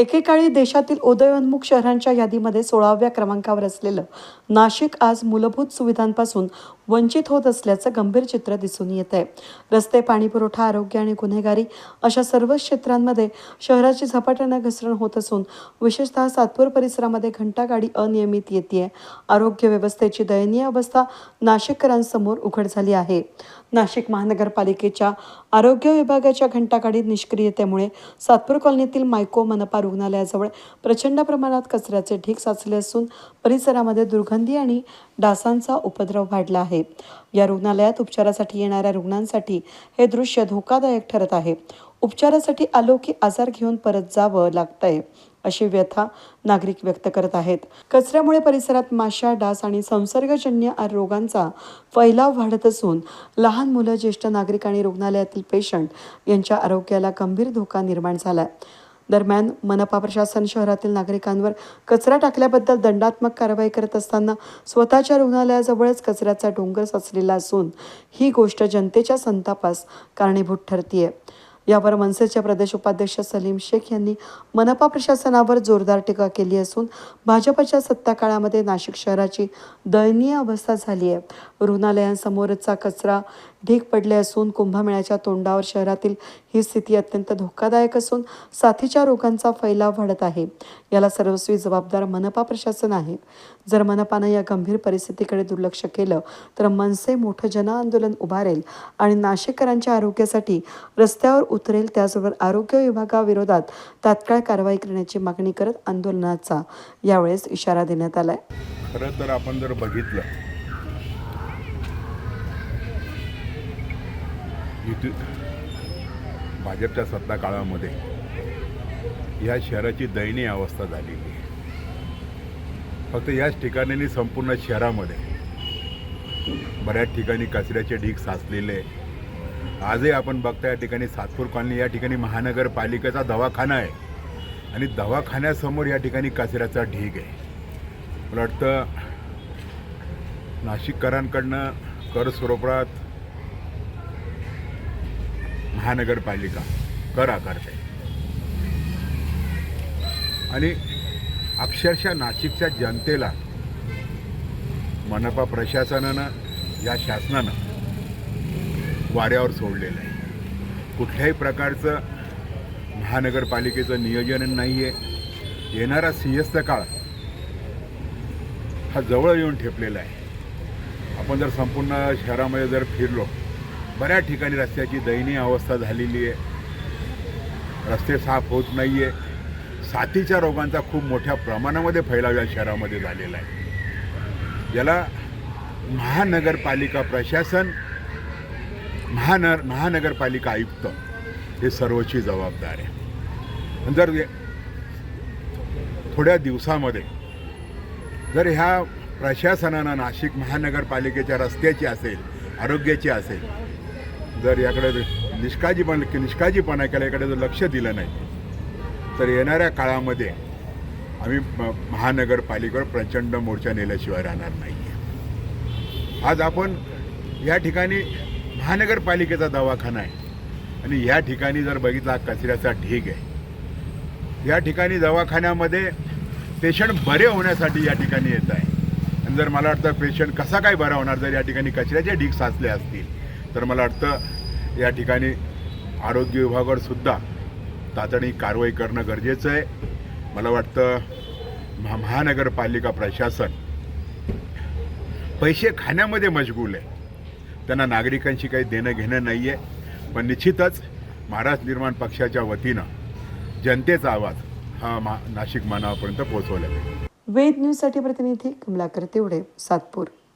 एकेकाळी देशातील उदयोन्मुख शहरांच्या यादीमध्ये सोळाव्या क्रमांकावर असलेलं नाशिक आज मूलभूत सुविधांपासून वंचित होत असल्याचं गंभीर चित्र दिसून येत आहे. रस्ते पाणीपुरवठा आरोग्य आणि गुन्हेगारी अशा सर्वच क्षेत्रांमध्ये शहराची झपाट्यानं घसरण होत असून विशेषतः सातपूर परिसरामध्ये घंटागाडी अनियमित येते आरोग्य व्यवस्थेची दयनीय अवस्था नाशिककरांसमोर उघड झाली आहे. नाशिक महानगरपालिकेच्या आरोग्य विभागाच्या घंटागाडी निष्क्रियतेमुळे सातपूर कॉलनीतील मायको मनपा रुग्णालयाजवळ प्रचंड प्रमाणात कचऱ्याचे ढीग साचले असून परिसरामध्ये दुर्गंधी आणि डासांचा उपद्रव वाढला आहे. या रुग्णालयात उपचारासाठी येणाऱ्या रुग्णांसाठी हे दृश्य धोकादायक ठरत आहे. उपचारासाठी आलो की आजार घेऊन परत जावं लागतंय अशी व्यथा नागरिक व्यक्त करत आहेत. कचऱ्यामुळे परिसरात माशा डास आणि संसर्गजन्य रोगांचा फैलाव वाढत असून लहान मुलं ज्येष्ठ नागरिक आणि रुग्णालयातील पेशंट यांच्या आरोग्याला गंभीर धोका निर्माण झाला दरम्यान मनपा प्रशासन शहरातील नागरिकांवर कचरा टाकल्याबद्दल दंडात्मक कारवाई करत असताना स्वतःच्या रुग्णालयाजवळच कचऱ्याचा डोंगर साचलेला असून ही गोष्ट जनतेच्या संतापास कारणीभूत ठरतीये. यावर मनसेचे प्रदेश उपाध्यक्ष सलीम शेख यांनी मनपा प्रशासनावर जोरदार टीका केली असून भाजपच्या सत्ता काळामध्ये नाशिक शहराची दयनीय अवस्था झाली आहे. रुग्णालयांसमोरचा कचरा ढीग पडले असून कुंभमेळ्याच्या तोंडावर शहरातील ही स्थिती अत्यंत धोकादायक असून साथीच्या रोगांचा फैलाव वाढत आहे. याला सर्वस्वी जबाबदार मनपा प्रशासन आहे. जर मनपानं या गंभीर परिस्थितीकडे दुर्लक्ष केलं तर मनसे मोठं जनआंदोलन उभारेल आणि नाशिककरांच्या आरोग्यासाठी रस्त्यावर उतरेल त्याचबरोबर आरोग्य विभागाविरोधात तात्काळ कारवाई करण्याची मागणी करत आंदोलनाचा यावेळेस इशारा देण्यात आलाय खरं तर आपण जर बघितलं भाजपच्या सत्ता काळामध्ये या शहराची दयनीय अवस्था झालेली आहे फक्त याच ठिकाणी संपूर्ण शहरामध्ये बऱ्याच ठिकाणी कचऱ्याचे ढीग साचलेले आहे. आजही आपण बघता या ठिकाणी सातपूर कॉलनी या ठिकाणी महानगरपालिकेचा दवाखाना आहे. आणि दवाखान्यासमोर या ठिकाणी कचऱ्याचा ढीग आहे. मला वाटतं नाशिककरांकडनं कर स्वरूपात महानगरपालिका कर आकारते. आणि अक्षरशः नाशिकच्या जनतेला मनपा प्रशासनानं या शासनानं वाऱ्यावर सोडलेलं आहे. कुठल्याही प्रकारचं महानगरपालिकेचं नियोजन नाही आहे येणारा सिंहस्थ काळ हा जवळ येऊन ठेपलेला आहे. आपण जर संपूर्ण शहरामध्ये जर फिरलो बऱ्याच ठिकाणी रस्त्याची दयनीय अवस्था झालेली आहे. रस्ते साफ होत नाही आहे साथीच्या रोगांचा खूप मोठ्या प्रमाणामध्ये फैलाव या शहरामध्ये झालेला आहे. याला महानगरपालिका प्रशासन महानगर महानगरपालिका आयुक्त हे सर्वची जबाबदार आहे. जर थोड्या दिवसामध्ये जर ह्या प्रशासनानं नाशिक महानगरपालिकेच्या रस्त्याची असेल आरोग्याची असेल जर याकडे निष्काळजीपण निष्काळजीपणा केला याकडे जर लक्ष दिलं नाही तर येणाऱ्या काळामध्ये आम्ही म- महानगरपालिकेवर प्रचंड मोर्चा नेल्याशिवाय राहणार नाही आहे आज आपण या ठिकाणी महानगरपालिकेचा दवाखाना आहे. आणि या ठिकाणी जर बघितला कचऱ्याचा ढीग आहे. या ठिकाणी दवाखान्यामध्ये पेशंट बरे होण्यासाठी या ठिकाणी येत आहे. आणि जर मला वाटतं पेशंट कसा काय बरा होणार जर या ठिकाणी कचऱ्याचे ढीग साचले असतील तर मला वाटतं या ठिकाणी आरोग्य विभागावर सुद्धा तातडी कारवाई करणं गरजेचं आहे. मला वाटतं महा महानगरपालिका प्रशासन पैसे खाण्यामध्ये मशगूल आहे. त्यांना नागरिकांशी काही देणं घेणं नाही आहे पण निश्चितच महाराष्ट्र निर्माण पक्षाच्या वतीनं जनतेचा आवाज हा मा नाशिक मानवापर्यंत पोहोचवला वेद न्यूजसाठी प्रतिनिधी कमलाकर तेवढे सातपूर.